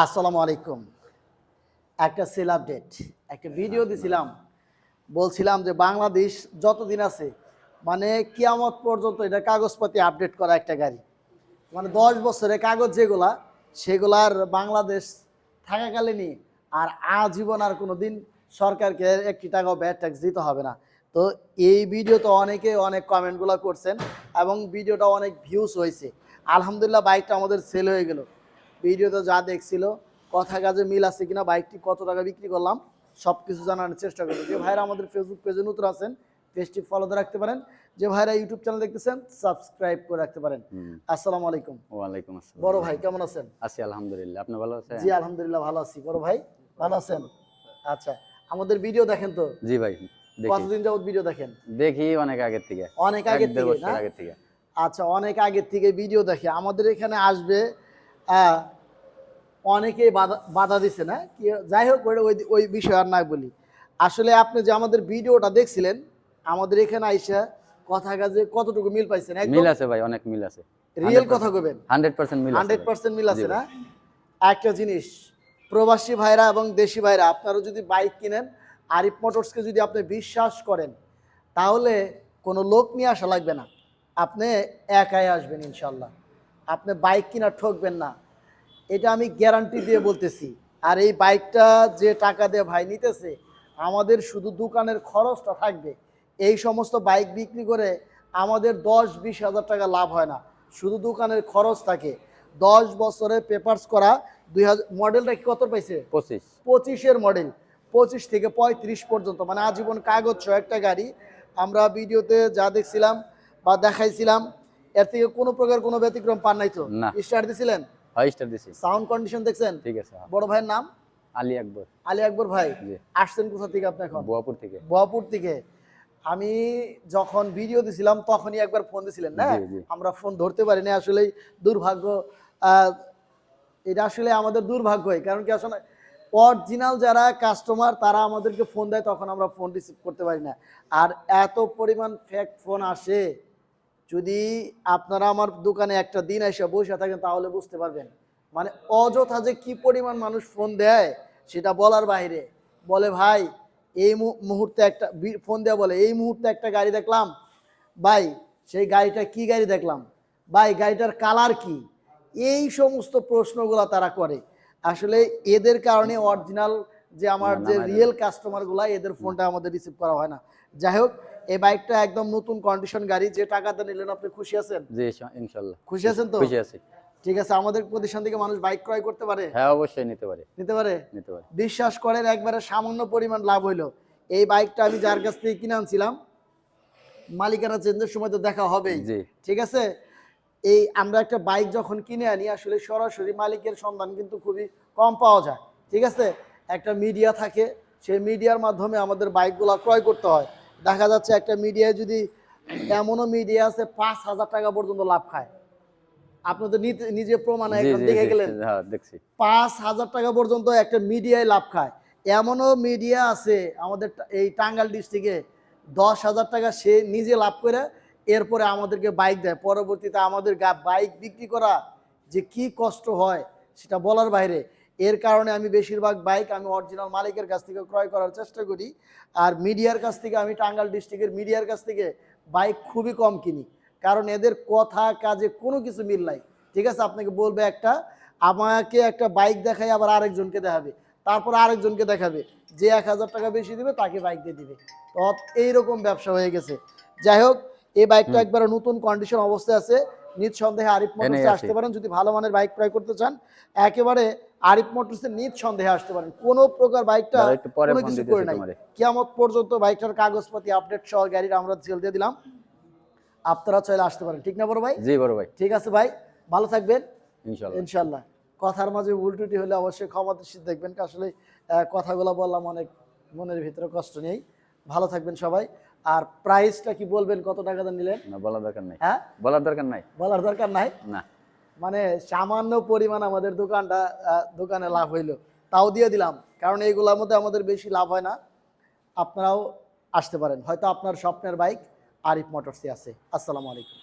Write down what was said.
আসসালামু আলাইকুম। একটা সেল আপডেট, একটা ভিডিও দিছিলাম। বলছিলাম যে বাংলাদেশ যতদিন আছে মানে কিয়ামত পর্যন্ত এটা কাগজপাতি আপডেট করা একটা গাড়ি। মানে দশ বছরের কাগজ যেগুলা, সেগুলার বাংলাদেশ থাকাকালীনই আর আজীবন আর কোনো দিন সরকারকে একটি টাকাও ব্যাড ট্যাক্স দিতে হবে না। তো এই ভিডিওতে অনেকে অনেক কমেন্টগুলো করছেন এবং ভিডিওটা অনেক ভিউজ হয়েছে। আলহামদুলিল্লাহ বাইকটা আমাদের সেল হয়ে গেল। ভিডিওতে যা দেখছিল কথা কাজে মিল আছে কিনা বাইকটি কত টাকা বিক্রি করলাম সব কিছু জানানোর চেষ্টা করব। যে ভাইরা আমাদের ফেসবুক পেজে নতুন আছেন পেজটি ফলোতে রাখতে পারেন। যে ভাইরা ইউটিউব চ্যানেল দেখতেছেন সাবস্ক্রাইব করে রাখতে পারেন। আসসালামু আলাইকুম। ওয়ালাইকুম আসসালাম। বড় ভাই কেমন আছেন? আছি আলহামদুলিল্লাহ আপনি ভালো আছেন? জি আলহামদুলিল্লাহ ভালো আছি। বড় ভাই ভালো আছেন? আচ্ছা আমাদের ভিডিও দেখেন তো? জি ভাই কতদিন যাবত ভিডিও দেখেন? দেখি অনেক আগের থেকে। অনেক আগের থেকে আচ্ছা অনেক আগের থেকে ভিডিও দেখে। আমাদের এখানে আসবে অনেকেই বাধা বাধা দিছে না। কি যাই হোক ওই ওই বিষয় আর না বলি। আসলে আপনি যে আমাদের ভিডিওটা দেখছিলেন আমাদের এখানে আইসা কথা কাজে কতটুকু মিল পাইছেন? মিল আছে ভাই অনেক মিল আছে। রিয়েল কথা কবেন হান্ড্রেড পার্সেন্ট মিল আছে হান্ড্রেড ভাই। পার্সেন্ট মিল আছে না? একটা জিনিস প্রবাসী ভাইরা এবং দেশি ভাইরা আপনারা যদি বাইক কিনেন আরিফ মোটরসকে যদি আপনি বিশ্বাস করেন তাহলে কোনো লোক নিয়ে আসা লাগবে না। আপনি একাই আসবেন ইনশাল্লাহ। আপনি বাইক কিনা ঠকবেন না। এটা আমি গ্যারান্টি দিয়ে বলতেছি। আর এই বাইকটা যে টাকা দিয়ে ভাই নিতেছে আমাদের শুধু দোকানের খরচটা থাকবে। এই সমস্ত বাইক বিক্রি করে আমাদের দশ বিশ হাজার টাকা লাভ হয় না। শুধু দোকানের খরচ থাকে। দশ বছরে পেপার্স করা দুই হাজার মডেলটা কি কত পাইছে? পঁচিশ। পঁচিশের মডেল পঁচিশ থেকে পঁয়ত্রিশ পর্যন্ত মানে আজীবন কাগজ সহ একটা গাড়ি। আমরা ভিডিওতে যা দেখছিলাম বা দেখাইছিলাম এর থেকে কোনো প্রকার কোনো ব্যতিক্রম পান নাই তো। স্টার্ট দিছিলেন? ফাইভ স্টার দিছি। সাউন্ড কন্ডিশন দেখছেন? ঠিক আছে হ্যাঁ। বড় ভাইয়ের নাম? আলী আকবর। আলী আকবর ভাই আসছেন কোথা থেকে আপনি এখন? বোয়াপুর থেকে। বোয়াপুর থেকে। আমি যখন ভিডিও দিছিলাম তখনই একবার ফোন দিছিলেন না। আমরা ফোন ধরতে পারিনি আসলেই দুর্ভাগ্য। আহ, এটা আসলে আমাদের দুর্ভাগ্যই কারণ কি আসলে অরিজিনাল যারা কাস্টমার তারা আমাদেরকে ফোন দেয় তখন আমরা ফোন রিসিভ করতে পারি না। আর এত পরিমাণ ফেক ফোন আসে। যদি আপনারা আমার দোকানে একটা দিন এসে বসে থাকেন তাহলে বুঝতে পারবেন। মানে অযথা যে কি পরিমাণ মানুষ ফোন দেয় সেটা বলার বাইরে। বলে ভাই এই মুহূর্তে একটা ফোন দেওয়া বলে এই মুহূর্তে একটা গাড়ি দেখলাম। ভাই সেই গাড়িটা কি গাড়ি দেখলাম? ভাই গাড়িটার কালার কি? এই সমস্ত প্রশ্নগুলো তারা করে। আসলে এদের কারণে অরিজিনাল যে আমার যে রিয়েল কাস্টমারগুলা এদের ফোনটা আমাদের রিসিভ করা হয় না। যাই হোক এই বাইকটা একদম নতুন কন্ডিশন গাড়ি যে টাকাটা নিলেন আপনি খুশি আছেন? জি ইনশা- ইনশাল্লাহ। খুশি আছেন তো? খুশি আছি। ঠিক আছে আমাদের প্রতিষ্ঠান থেকে মানুষ বাইক ক্রয় করতে পারে? হ্যাঁ অবশ্যই নিতে পারে। নিতে পারে? নিতে পারে। বিশ্বাস করেন একবারে সামান্য পরিমাণ লাভ হইল। এই বাইকটা আমি যার কাছ থেকে কিনে আনছিলাম মালিকানা চেঞ্জের সময় তো দেখা হবেই। জি। ঠিক আছে? এই আমরা একটা বাইক যখন কিনে আনি আসলে সরাসরি মালিকের সন্ধান কিন্তু খুবই কম পাওয়া যায়। ঠিক আছে? একটা মিডিয়া থাকে সেই মিডিয়ার মাধ্যমে আমাদের বাইকগুলো ক্রয় করতে হয়। দেখা যাচ্ছে একটা মিডিয়ায় যদি এমনও মিডিয়া আছে পাঁচ হাজার টাকা পর্যন্ত লাভ খায়। আপনি তো নিজে- প্রমাণ দেখে গেলেন। হ্যাঁ দেখছি। পাঁচ হাজার টাকা পর্যন্ত একটা মিডিয়ায় লাভ খায়। এমনও মিডিয়া আছে আমাদের এই টাঙ্গাল ডিস্ট্রিক্টে দশ হাজার টাকা সে নিজে লাভ করে এরপরে আমাদেরকে বাইক দেয়। পরবর্তীতে আমাদের বাইক বিক্রি করা যে কি কষ্ট হয় সেটা বলার বাইরে। এর কারণে আমি বেশিরভাগ বাইক আমি অরিজিনাল মালিকের কাছ থেকে ক্রয় করার চেষ্টা করি। আর মিডিয়ার কাছ থেকে আমি টাঙ্গাল ডিস্ট্রিক্টের মিডিয়ার কাছ থেকে বাইক খুবই কম কিনি। কারণ এদের কথা কাজে কোনো কিছু মিল নাই। ঠিক আছে আপনাকে বলবে একটা আমাকে একটা বাইক দেখাই আবার আরেকজনকে দেখাবে। তারপর আরেকজনকে দেখাবে। যে এক হাজার টাকা বেশি দিবে তাকে বাইক দিয়ে দিবে। তো এইরকম ব্যবসা হয়ে গেছে। যাই হোক এই বাইকটা। একবারে নতুন কন্ডিশন অবস্থায় আছে। নিজ সন্দেহে আরিফ মোটরসে আসতে পারেন। যদি ভালো মানের বাইক ক্রয় করতে চান একেবারে আরিফ মোটরসে নিজ সন্দেহে আসতে পারেন। কোনো প্রকার বাইকটা কোনো কিছু করে নাই। কিয়ামত পর্যন্ত বাইকটার কাগজপাতি আপডেট সহ গাড়ির আমরা সেল দিয়ে দিলাম। আপনারা চাইলে আসতে পারেন। ঠিক না বড় ভাই? জি বড় ভাই। ঠিক আছে ভাই। ভালো থাকবেন। ইনশাল্লাহ ইনশাল্লাহ কথার মাঝে ভুল ত্রুটি হলে অবশ্যই ক্ষমা দৃষ্টিতে দেখবেন। আসলে কথাগুলো বললাম অনেক মনের ভিতরে কষ্ট নেই। ভালো থাকবেন সবাই। আর প্রাইসটা কি বলবেন? কত টাকা দিয়ে নিলেন? না বলার দরকার নাই। হ্যাঁ? বলার দরকার নাই। বলার দরকার নাই? না। মানে সামান্য পরিমাণ আমাদের দোকানটা দোকানে লাভ হইল। তাও দিয়ে দিলাম। কারণ এইগুলোর মধ্যে আমাদের বেশি লাভ হয় না। আপনারাও আসতে পারেন। হয়তো আপনার স্বপ্নের বাইক আরিফ মোটরসে আছে। আসসালামু আলাইকুম।